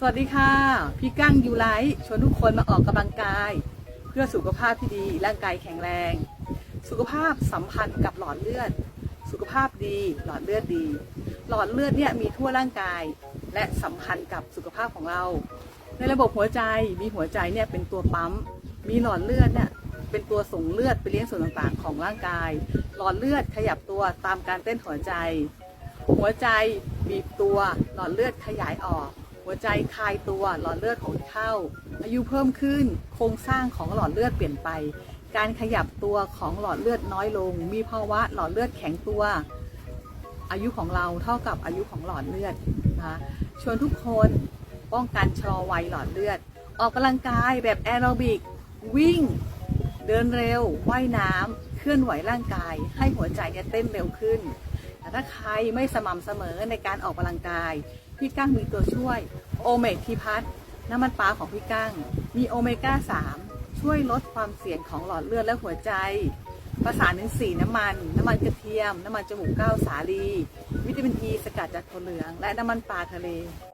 สวัสดีค่ะ พี่กั้งยูไลท์ชวนทุกคนมาออกกำลังกาย เพื่อสุขภาพที่ดี ร่างกายแข็งแรง สุขภาพสัมพันธ์กับหลอดเลือด สุขภาพดี หลอดเลือดดี หลอดเลือดเนี่ยมีทั่วร่างกาย และสัมพันธ์กับสุขภาพของเรา ในระบบหัวใจมีหัวใจเนี่ยเป็นตัวปั๊ม มีหลอดเลือดเนี่ยเป็นตัวส่งเลือดไปเลี้ยงส่วนต่างๆ ของร่างกาย หลอดเลือดขยับตัวตามการเต้นหัวใจ หัวใจบีบตัวหลอดเลือดขยายออก หัวใจคลายตัวหลอดเลือดหดเข้า อายุเพิ่มขึ้นโครงสร้างของหลอดเลือดเปลี่ยนไป การขยับตัวของหลอดเลือดน้อยลง มีภาวะหลอดเลือดแข็งตัว อายุของเราเท่ากับอายุของหลอดเลือดนะคะชวนทุกคนป้องกันชะลอวัยหลอดเลือด ออกกำลังกายแบบแอโรบิกวิ่ง เดินเร็วว่ายน้ำเคลื่อนไหวร่างกาย ให้หัวใจเนี่ยเต้นเร็วขึ้นแต่ถ้าใครไม่สม่ำเสมอในการออกกำลังกาย พี่กั้งมีตัวช่วยโอเมกทีพัทน้ำมันปลาของพี่กั้ง มีโอเมก้า 3 ช่วยลดความเสี่ยงของหลอดเลือดและหัวใจ ประสานถึงสีน้ำมัน น้ำมันกระเทียม น้ำมันจมูกก้าวสาลี วิตามินอีสกัดจากถั่วเหลือง และน้ำมันปลาทะเล